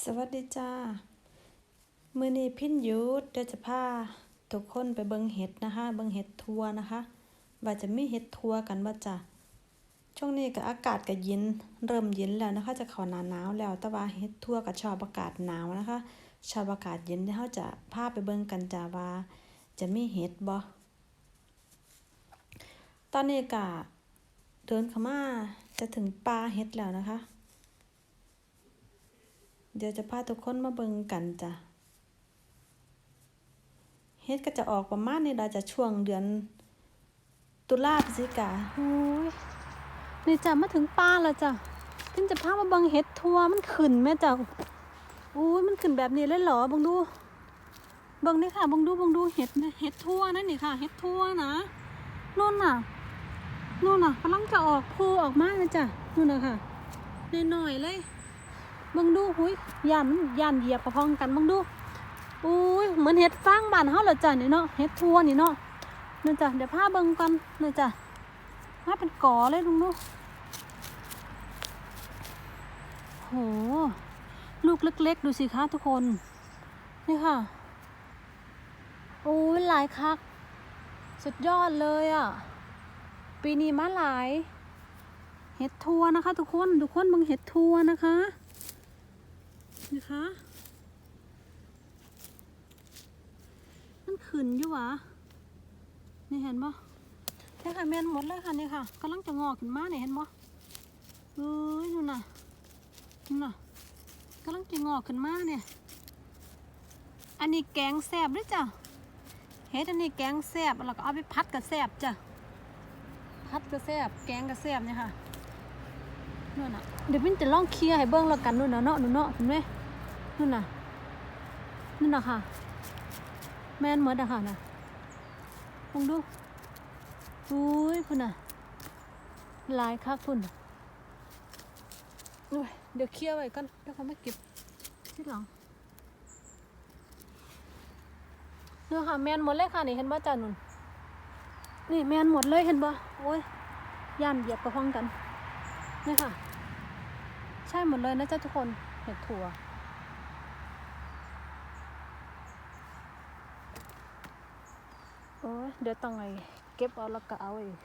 สวัสดีจ้า มือนี้พินยุดเดี๋ยวจะพาทุกคนไปเบิงเห็ดนะคะ เบิงเห็ดทัวนะคะ ว่าจะมีเห็ดทัวกันบ่จ้ะช่วงนี้ก็อากาศก็เย็นเริ่มเย็นแล้วนะคะ จะเข้าหนาหนาวแล้ว แต่ว่าเห็ดทัวก็ชอบอากาศหนาวนะคะ ชอบอากาศเย็นเดี๋ยวเราจะพาไปเบิงกันจ้าว่า จะมีเห็ดบ่ตอนนี้ก็เดินเข้ามาจะถึงป่าเห็ดแล้วนะคะ เดี๋ยวจะพาทุกคนมาเบิ่งกันจ้ะเฮ็ดก็จะออกประมาณนี้เราจะช่วงเดือน ตุลาพฤศจิกาโอ้ยนี่จ้ะมาถึงป่าแล้วจ้ะเพิ่นจะพามาเบิ่งเห็ดทัวมันขึ้นแม่จ้ะโอ้ยมันขึ้นแบบนี้เลยเหรอบิ่งดูเบิ่งนี่ค่ะบิ่งดูบิ่งดูเห็ดนะเห็ดทัวนั่นนี่ค่ะเห็ดทัวนะนู่นน่ะนู่นน่ะกำลังจะออกโพออกมาแล้วจ้ะนู่นน่ะค่ะน้อยๆเลย เบิ่งดูหุยย่านมันย่านเหยียบกระพองกันเบิ่งดูอุ้ยเหมือนเห็ดฟางบ้านเฮาและจ้ะนี่เนาะเห็ดทั่วนี่เนาะนี่จ้ะเดี๋ยวพาเบิ่งกันนี่จ้ะมาเป็นกอเลยลุงดูโหลูกเล็ก ๆ ดูสิคะทุกคนนี่ค่ะโอ้ยหลายคัก สุดยอดเลยอะ ปีนี้มาหลาย เห็ดทัวนะคะ ทุกคนทุกคนเบิ่งเห็ดทัวนะคะ นะคะมันขึ้นอยู่วะนี่เห็นปะนี่ค่ะเมนหมดเลยค่ะนี่ค่ะกำลังจะงอกขึ้นมาเนี่ยเห็นปะเอ้ยนู่นน่ะนู่นน่ะกำลังจะงอกขึ้นมาเนี่ย อันนี้แกงแซ่บด้วยจ้ะเฮ็ดอันนี้แกงแซ่บแล้วก็เอาไปพัดกับแซ่บจ้ะพัดกับแซ่บแกงกับแซ่บเนี่ยค่ะนู่นน่ะเดี๋ยวพี่จะลองเคลียร์ให้เบิ้งแล้วกันนู่นน่ะเนาะนู่นเนาะเห็นไหม นู่นน่ะนู่นน่ะค่ะ แม่นหมดอะค่ะน่ะลองดูอุ้ยพุ่นน่ะหลายคักพุ่นน่ะโอ้ยเดี๋ยวเคลียร์ไว้กันเดี๋ยวเขาไมาเก็บที่หลังเนี่ยค่ะแมนหมดเลยค่ะนี่เห็นบ่จ้านุ่นนี่แมนหมดเลยเห็นบ่โอ้ยย่านเหยียบกระพ้องกันนี่ค่ะ ใช่หมดเลยนะจ๊ะทุกคนเห็ดถั่วโอ้ย เดี๋ยวต้องไงเก็บเอาแล้วก็เอาอีก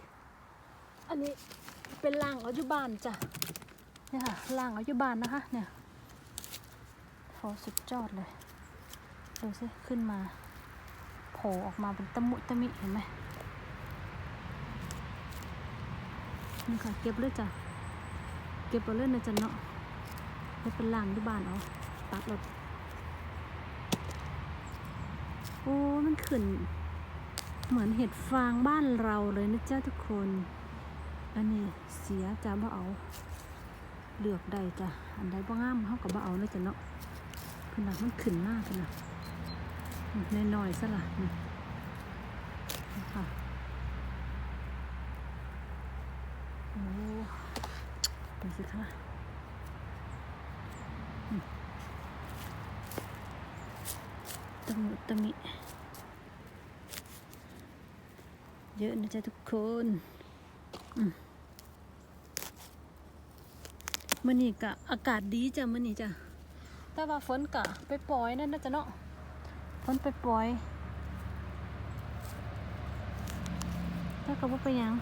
อันนี้เป็นล่างเอาอยู่บ้านจ้ะเนี่ยค่ะล่างเอาอยู่บ้านนะคะ เนี่ยโหสุดยอดเลยดูสิขึ้นมาโผล่ออกมาเป็นตะมุตะมิเห็นไหมนี่ค่ะเก็บเลยจ้ะเก็บเอาเล่นนะจ๊ะเนาะเฮ็ดเป็นล่างที่บ้านเอาตัดรถโอ้มันขึ้น เหมือนเห็ดฟางบ้านเราเลยนะจ๊ะทุกคน อันนี้เสียจ้ะบ่เอาเลือกได้จ้ะอันใดบ่งามเฮาก็บ่เอานะจ๊ะเนาะขนาดมันขึ้นมากนะน้อยๆซะละนี่นี่ค่ะโอ้ดูสิคะอืมตะมุตะมิ เยอะนะจ๊ะทุกคนอืมมื่อนี้กะอากาศดีจ้ะมื่อนี้จ้ะแต่ว่าฝนกะไปปล่อยนั่นนะจ๊ะเนาะฝนไปปล่อยแต่ก็บ่ไปนยัง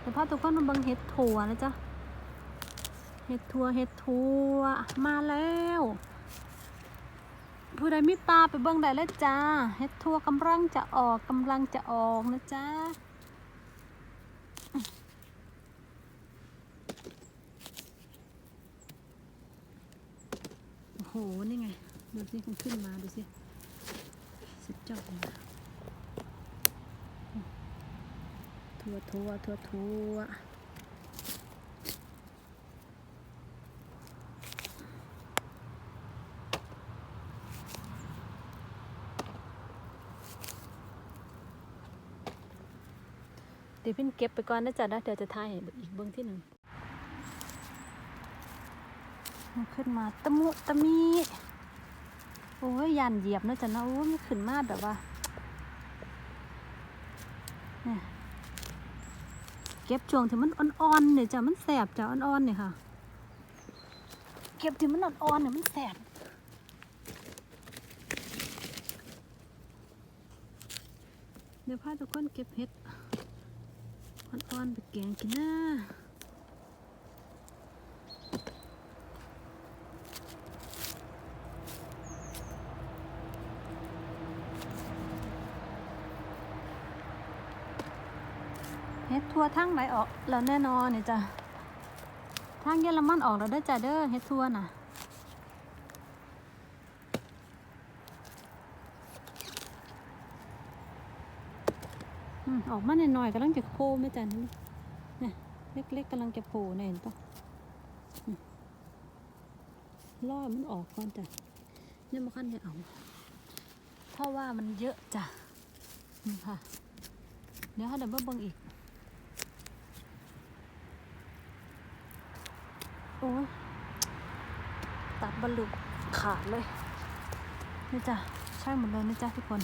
เดี๋ยวพาทุกคนมาเบิ่งเห็ดถั่วนะจ๊ะเห็ดทัวเห็ดทัวมาแล้ว ผู้ใดมีปลาไปเบิ่งได้เลยจ้าเห็ดทัวกำลังจะออกกำลังจะออกนะจ้าโอ้โห นี่ไง ดูสิมันขึ้นมา ดูสิสุดยอดเลยนะทัวทัวทัวทัว เดี๋ยวพี่เก็บไปก่อนนะจ๊ะนะเดี๋ยวจะทายอีกเบื้องที่หนึ่งขึ้นมาตะมุตะมีโอ้ยยันเหยียบนะจ๊ะนะโอ้ยมันขึ้นมากแบบว่าเนี่ยเก็บช่วงถึงมันอ่อนๆเนี่ยจ้ะมันแสบจ้ะอ่อนๆเนี่ยค่ะ เก็บถึงมันอ่อนๆเนี่ยมันแสบเดี๋ยวพาทุกคนเก็บเห็ด อ่อนไปแกงกินนะเฮ็ดทัวทั้งไหนออกแล้วแน่นอนเนี่ยจ้ะทางเยอรมันออกแล้วเด้จ้ะเด้อเฮ็ดทัวน่ะ อืมอกมาหน่อยๆกำลังจะโผล่ไหม่จันนี่นี่ยเล็กๆกำลังจะโผล่เนี่ยเห็นปะอืมล่อมันออกก่อนจ้ะเนี่ยมาขั้นจะเอาเพราะว่ามันเยอะจ้ะนี่ค่ะ เดี๋ยวเขาเดินมาเบิ่งอีก โอ้ยตัดบรรลุขาดเลยนี่จ้ะใช่หมดเลยนะจ๊ะทุกคน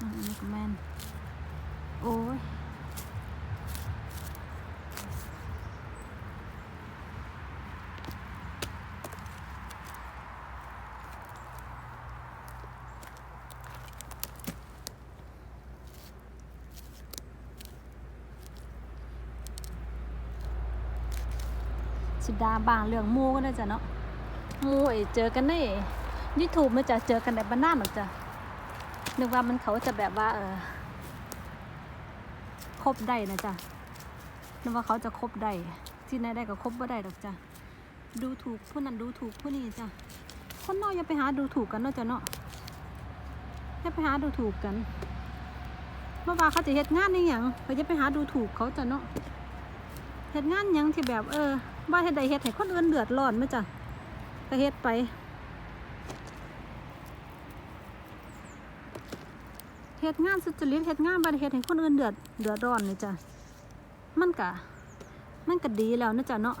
อันนี้ก็ แม่น โอ้ยสิดาบางเรื่องมูก็ได้จ้ะเนาะมูไอ้เจอกันในยูทูบมันจะเจอกันในบ้านหน้าหรอจ้ะ นึกว่ามันเขาจะแบบว่า เออคบได้นะจ๊ะนึกว่าเขาจะคบได้ที่ไหนได้ก็คบบ่ได้ดอกจ้ะดูถูกผู้นั้นดูถูกผู้นี้จ้ะคนนอกอย่าไปหาดูถูกกันเนาะจ้ะเนาะอย่าไปหาดูถูกกันเมื่อวานเขาจะเฮ็ดงานในหยังเขาจะไปหาดูถูกเขาจ้ะเนาะเฮ็ดงานยังที่แบบเออว่าเฮ็ดใดเฮ็ดให้คนอื่นเดือดร้อนไหมจ้ะก็เฮ็ดไป เฮ็ดงานสุจริตเฮ็ดงานบ่ได้เฮ็ดให้คนอื่นเดือดเดือดร้อนนี่จ้ะมันก็มันก็ดีแล้วนะจ๊ะเนาะ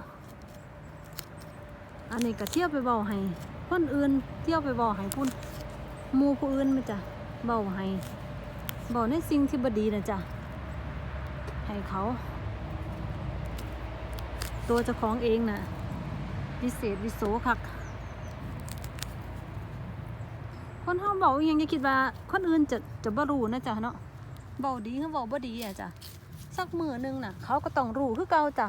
อันนี้ก็เที่ยวไปเว้าให้คนอื่นเที่ยวไปเว้าให้ผู้หมู่ผู้อื่นมาจ้ะเว้าให้เว้าในสิ่งที่บดีนะจ๊ะให้เขา ตัวเจ้าของเองน่ะวิเศษวิโสคัก คนเฮาเบาอหยังอย่าคิดว่าคนอื่นจะจะบ่รู้นะจ๊ะเนาะเบาดีคือเบาบ่ดีอะจ้ะสักมือหนึงน่ะ เขาก็ต้องรู้คือเก่าจ้ะ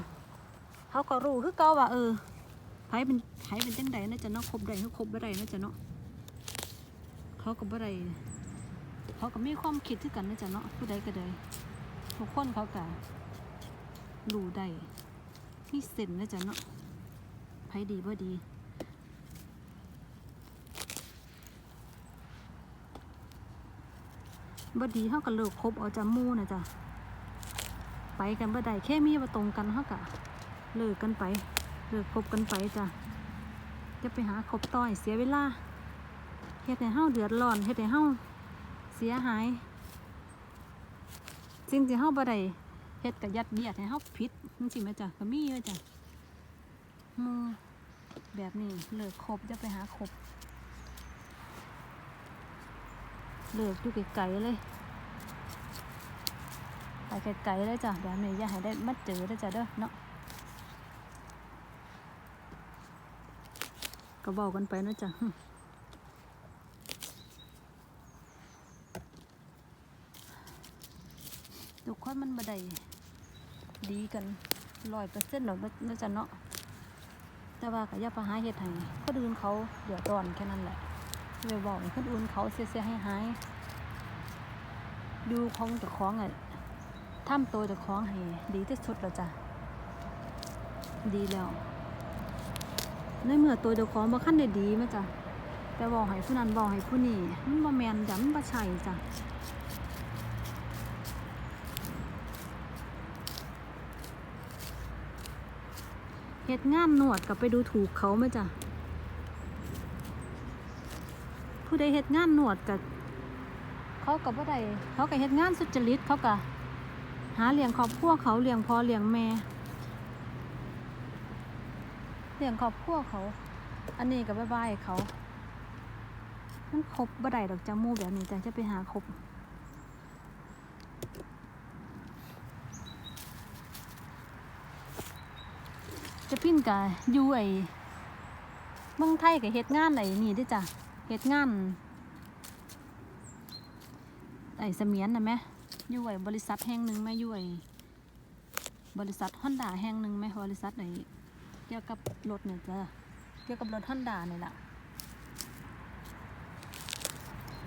เขาก็รู้คือเก่าว่าเออไผเป็นไผเป็นจังใดนะจ๊ะเนาะครบได้คือคบบ่ได้นะจ๊ะเนาะเขาก็บ่ได้เขาก็มีความคิดคือกันนะจ๊ะเนาะผู้ใดก็ได้ทุกคนเขาก็รู้ได้มีเส้นนะจ๊ะเนาะไผดีบ่ดี บ่ดีเฮาก็เลิกคบเอาจามู่นะจ๊ะไปกันบ่ได้แค่มีบ่ตรงกันเฮาก็เลิกกันไป เลิกคบกันไปจ้ะจะไปหาคบต่อยเสียเวลาเฮ็ดให้เฮาเดือดร้อนเฮ็ดให้เฮาเสียหายสิ่งที่เฮาบ่ได้เฮ็ดก็ยัดเยียดให้เฮาผิดจังซี่แม่จ้ะก็มีอยู่จ้ะมู่แบบนี้เลิกคบจะไปหาคบ เลือกอยู่ไกลๆเลยไปไกลๆเลยจ้ะแบบนี้อย่าให้ได้มาเจอได้จ้ะเด้อเนาะก็บอกกันไปนะจ้ะทุกคนมันบ่ได้ดีกันร้อยเปอร์เซ็นต์หรอกนะจ้ะเนาะแต่ว่าก็อย่าไปหาเฮ็ดให้คนอื่นเขาเดือดร้อนแค่นั้นแหละ ไปบอกให้คนอื่นเขาเสียๆให้หายดูของจะคล้องอะทำตัวจะคล้องให้ดีที่สุดแล้วจ้ะ ดีแล้ว ในเมื่อตัวเจะคล้าของบ่ขั้นได้ดีมาจ้ะ แต่บอกให้ผู้นั้นบอกให้ผู้นี้มันบ่แมนจ้ะมันบ่ใช่จ้ะเฮ็ดงานหนวดกับไปดูถูกเขาไหมจ้ะ ผู้ใดเฮ็ดงานหนวดกับเขากับผู้ใดเขาก็เฮ็ดงานสุจริตเขาก็หาเลี้ยงครอบครัวเขาเลี้ยงพ่อเลี้ยงแม่เลี้ยงครอบครัวเขา อันนี้ก็บายบายเขามันครบบ่ได้ดอกจ้าหมู่แบบนี้จ้ะจะไปหาครบจะพิ้นกะอยู่ไอ้เมืองไทยก็เฮ็ดงานไหนนี่เด้อจ้ะ เฮ็ดงานไอ้เสมียนนะแม่อยู่ไอ้บริษัทแห่งหนึ่งแม่อยู่ไอ้บริษัทฮอนด้าแห่งหนึ่งแม่บริษัทไอ้เกี่ยวกับรถเนี่ยจ้ะเกี่ยวกับรถฮอนด้านี่แหละ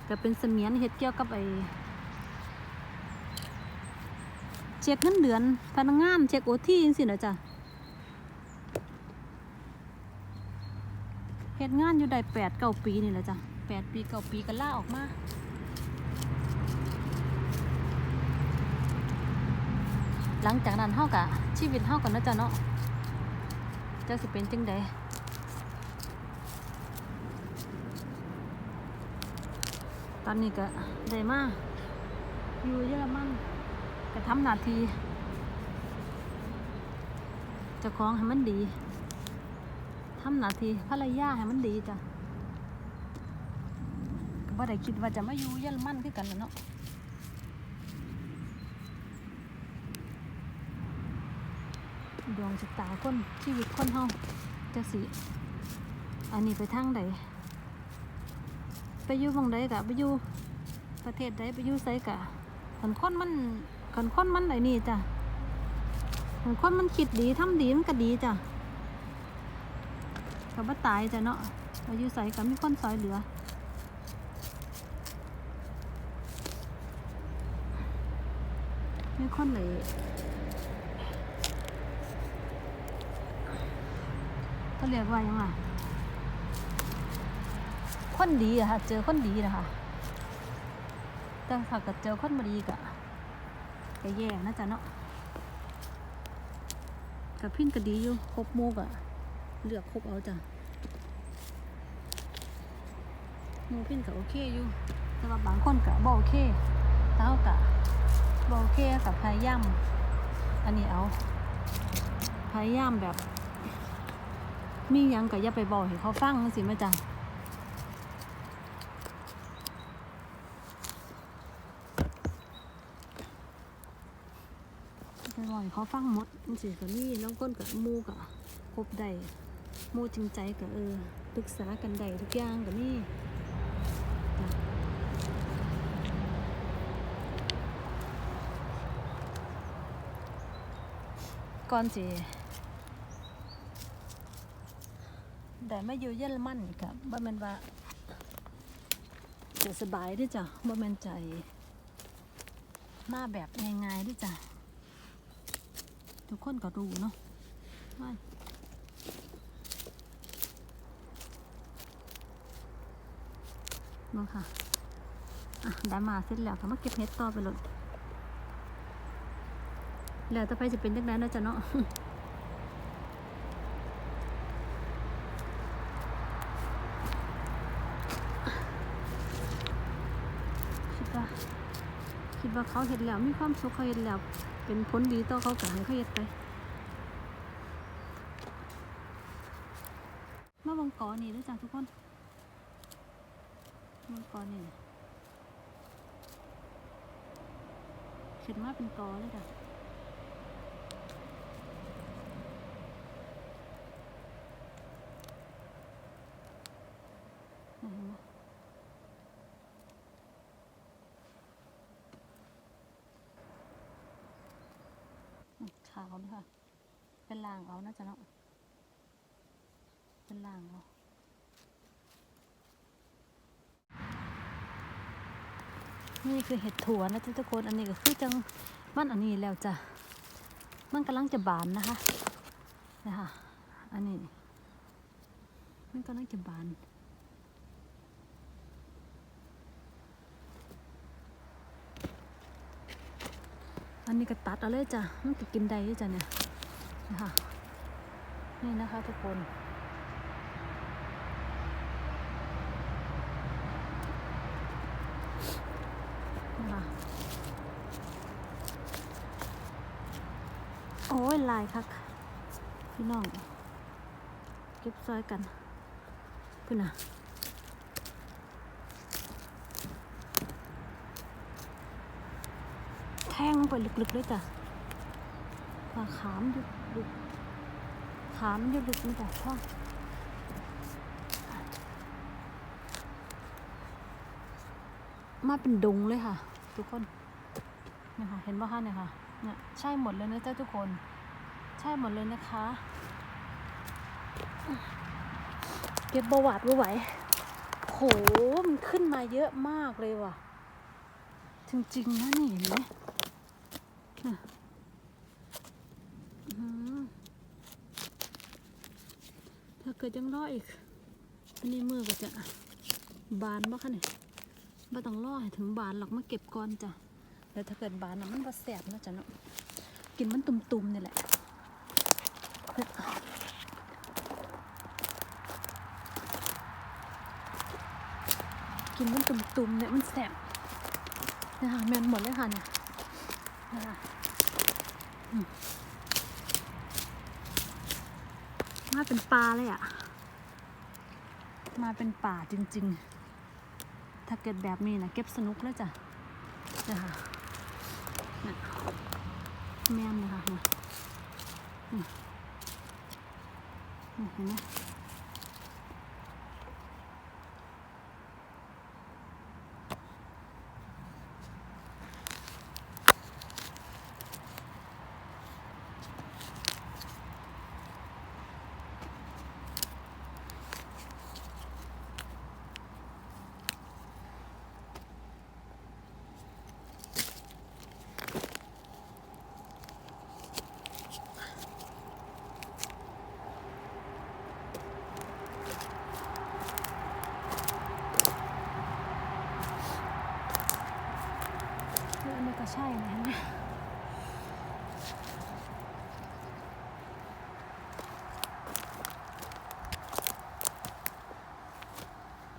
ก็เป็นเสมียนเฮ็ดเกี่ยวกับไอ้เช็คเงินเดือนพนักงานเช็คโอทีจังซี่นะจ้ะ เฮ็ดงานอยู่ได้แปดเก้าปีนี่แหละจ้ะแปดปีเก้าปีก็ล่าออกมาหลังจากนั้นเฮากะชีวิตเฮากันนะจ้ะเนาะจะสิเป็นจังใดตอนนี้ก็ได้มาอยู่เยอรมันก็ทำนาทีจะคล้องให้มันดี ทำหน้าที่ภรรยาให้มันดีจ้ะก็บ่ได้คิดว่าจะมาอยู่เยอรมันคือกันล่ะเนาะดวงชะตาคนชีวิตคนเฮาจะสิ อันนี้ไปทางใดไปอยู่หมองใดกะไปอยู่ประเทศใดไปอยู่ไสกะขันคนมันขันคนมันไหนนี่จ้ะขันคนมันคิดดีทำดีมันก็ดีจ้ะ กับว่าตายจ้ะเนาะไปอยู่ไสกะมีคนซอยเหลือมีคนเลยเขาเรียกว่ายังไงคนดีอะค่ะ เจอคนดีนะคะแต่ถ้าเกิดเจอคนไม่ดีกะก็แย่นะจ๊ะเนาะกับพินก็ดีอยู่ครบมูกอะ เลือกครบเอาจ้ะหมูพินก็โอเคอยู่แต่ว่าบางคนก็บ่โอเคแต่เขาก็บ่โอเคกับพยายามอันนี้เอา พยายามแบบ มียังก็อย่าไปบอกให้เขาฟังสิแม่จังไปบอกให้เขาฟังหมดจังสิก็มีน้องก้นกับมูกับครบได้ มูจริงใจกับเออปรึกษากันได้ทุกอย่างกับนี่ก่อนสิแต่ไม่อยู่เยอรมันกับบ่แม่นว่าจะสบายด้วยจ้ะบ่แม่นใจ มาแบบง่ายๆด้วยจ้ะ ทุกคนก็รู้เนาะว่า เนาะค่ะอะได้มาเสร็จแล้วก็มาเก็บเห็ดต่อไปเลยแล้วต่อไปจะเป็นจังไดเนาะจ้ะเนาะคิดว่าคิดว่าเขาเห็นแล้วมีความสุขเขาเห็นแล้ว เป็นผลดีต่อเขาก็ให้เขาเห็ดไปมาบังกอนี่ด้วยจ้ะทุกคน กอนี่ขึ้นมาเป็นกอเลยจ้ะอืมขาวด้วยค่ะเป็นลางเอาน่าจะเนาะเป็นลางเอา นี่คือเห็ดถั่วนะทุกคน อันนี้ก็คือจังมันอันนี้แล้วจ้ะ มันกำลังจะบานนะคะ นะคะ อันนี้ มันกำลังจะบานอันนี้ก็ตัดเอาเลยจ้ะ มันก็กินได้จ้ะเนี่ยนะคะนี่นะคะทุกคน นะคะโอ้ย ลายคักพี่น้อง เก็บซอยกันเพื่อนน่ะแทงลงไปลึกๆเลยจ้ะปลาขามยู่ลึกขามยู่ลึกนี่จ้ะพ่อมาเป็นดงเลยค่ะ ทุกคนเนี่ยค่ะเห็นป่ะคะเนี่ยค่ะเนี่ยใช่หมดเลยนะเจ้าทุกคน ช่หมดเลยนะคะ เก็บประวัติไว้ไหวโหมันขึ้นมาเยอะมากเลยว่ะ จริง ๆ นะนี่เห็นไหมถ้าเกิดยังรออีก อันนี้มือก็จะบานบ่คะเนี่ยบ่ต้องรอให้ถึงบานหรอกมาเก็บก่อนจ้ะแล้วถ้าเกิดบานนะมันบ่แสบนะจ๊ะเนาะกินมันตุ่มๆนี่แหละ กินมันตุ่มๆเนี่ยมันแสบนะคะแมนหมดเลยค่ะเนี่ยนะคะมาเป็นปลาเลยอะมาเป็นป่าจริง ๆ ถ้าเกิดแบบนี้นะเก็บสนุกเลยจ้ะนะคะเนี่ยแม่นเลยค่ะเนี่ยเนี่ย เนี่ยเห็นไหม เอออันนี้ก็ใช่นะเห็นไหม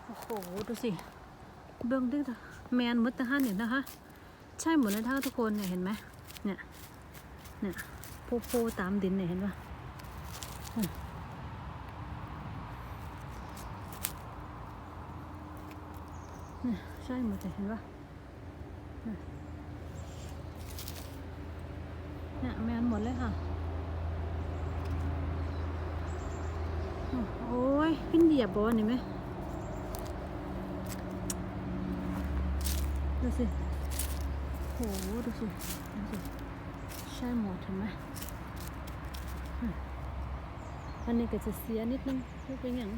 โอ้โหดูสิ เบื้องดึงแมนหมดต่ห้าเนี่ยนะคะ ใช่หมดเลยท่าทุกคนเนี่ยเห็นไหมเนี่ย เนี่ยโพโพตามดินเนี่ยเห็นปะอืมใช่หมดเลยเห็นปะเนี่ยแมนหมดเลยค่ะ โอ้ยขึ้นเหยียบบ่วะนี่ไหม สิ โห ดูสิ ดูสิ ใช่หมดเห็นไหมอันนี้ก็จะเสียนิดนึงไม่เป็นอย่าง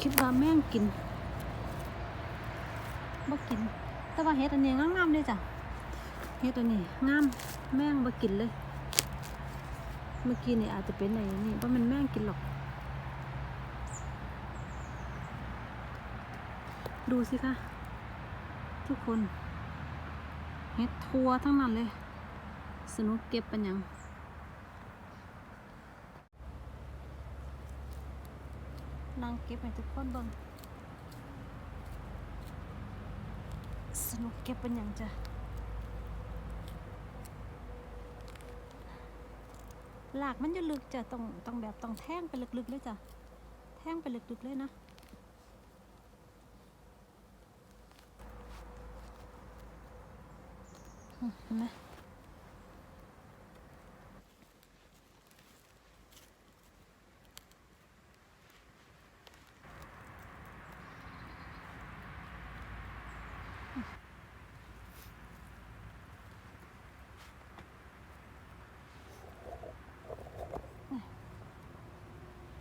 คิดว่าแม่งกินบ่กิน แต่ว่าเห็ดอันนี้งามๆเลยจ้ะเห็ดอันนี้งามแม่งบ่กินเลย มื่อกี้นี่อาจจะเป็นไอ้นี่ว่ามันแม่งกินหรอก ดูสิคะทุกคนเห็ดทัวทั้งนั้นเลย สนุกเก็บปันหยังนางเก็บให้ทุกคนเบิ่งสนุกเก็บเป็นอย่างจ้ะ หลากมันจะลึกจะต้องต้องแบบต้องแท่งไปลึกๆเลยจ้ะแท่งไปลึกๆเลยนะอืมเห็นไหม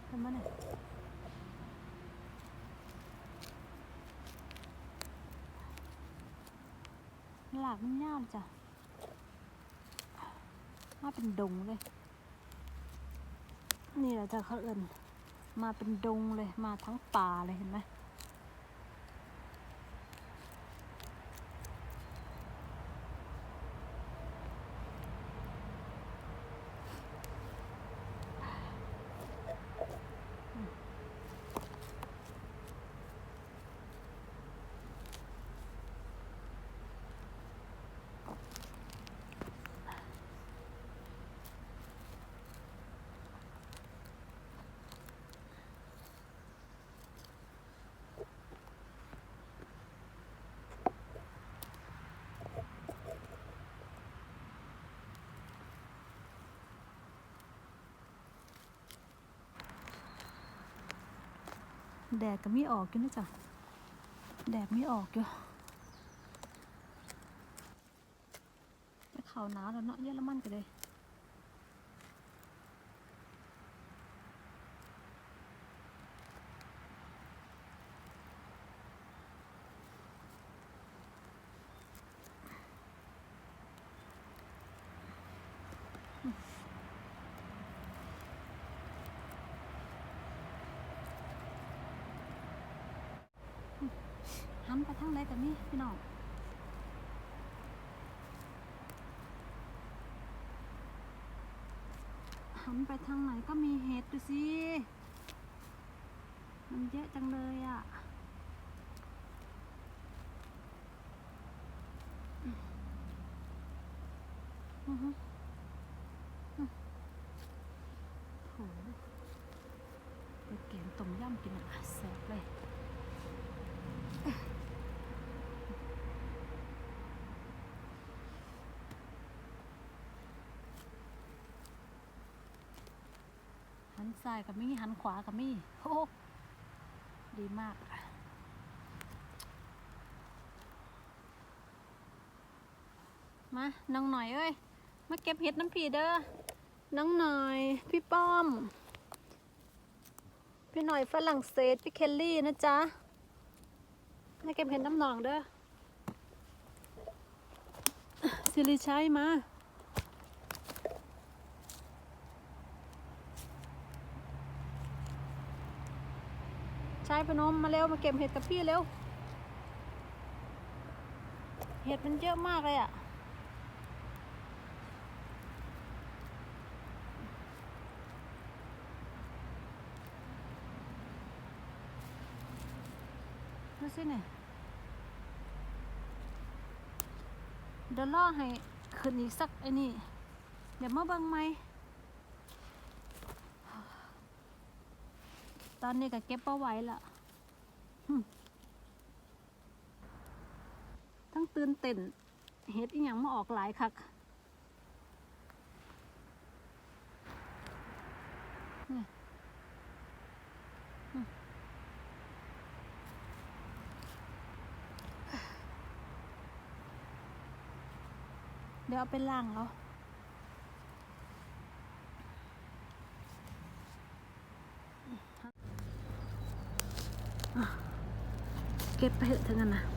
เห็นไหมเนี่ย หลากมันยาวจ้ะมาเป็นดงเลย นี่แหละจ้ะเขาเอินมาเป็นดงเลยมาทั้งป่าเลยเห็นไหม แดดก็ไม่ออกอยู่นะจ๊ะ แดดไม่ออกอยู่จะเข่าหนาวแล้วเนาะเยอรมันกันเลย หัน นี่พี่น้องหันไปทางไหนก็มีเห็ดดูสิ มันเยอะจังเลยอะอือฮึอืมโหไปแกงต้มยำกินอะแซ่บเลย ซ้ายกับมี่หันขวากับมี่โอ้ดีมากมาน้องหน่อยเอ้ยมาเก็บเห็ดน้ำผีเด้อน้องหน่อย พี่ป้อม พี่หน่อยฝรั่งเศสพี่เคลลี่นะจ๊ะมาเก็บเห็ดน้ำหนองเด้อสิริชัยมา ชาย พนมมาเร็วมาเก็บเห็ดกับพี่เร็ว เห็ดมันเยอะมากเลยอะ่ะ ดูสิเนี่ยเดี๋ยวล่อให้ขึ้นอีกสักไอ้นี่ เดี๋ยวมาบิ่งไหมตอนนี้ก็เก็บเอาไว้ละ ทั้งตื่นเต้นเฮ็ดอีหยังมาออกหลายคัก เดี๋ยวเอาไปล้างเอา เก็บไปเถอะทั้งนั้นนะเก็บกองมันเป็นแบบนี้ละ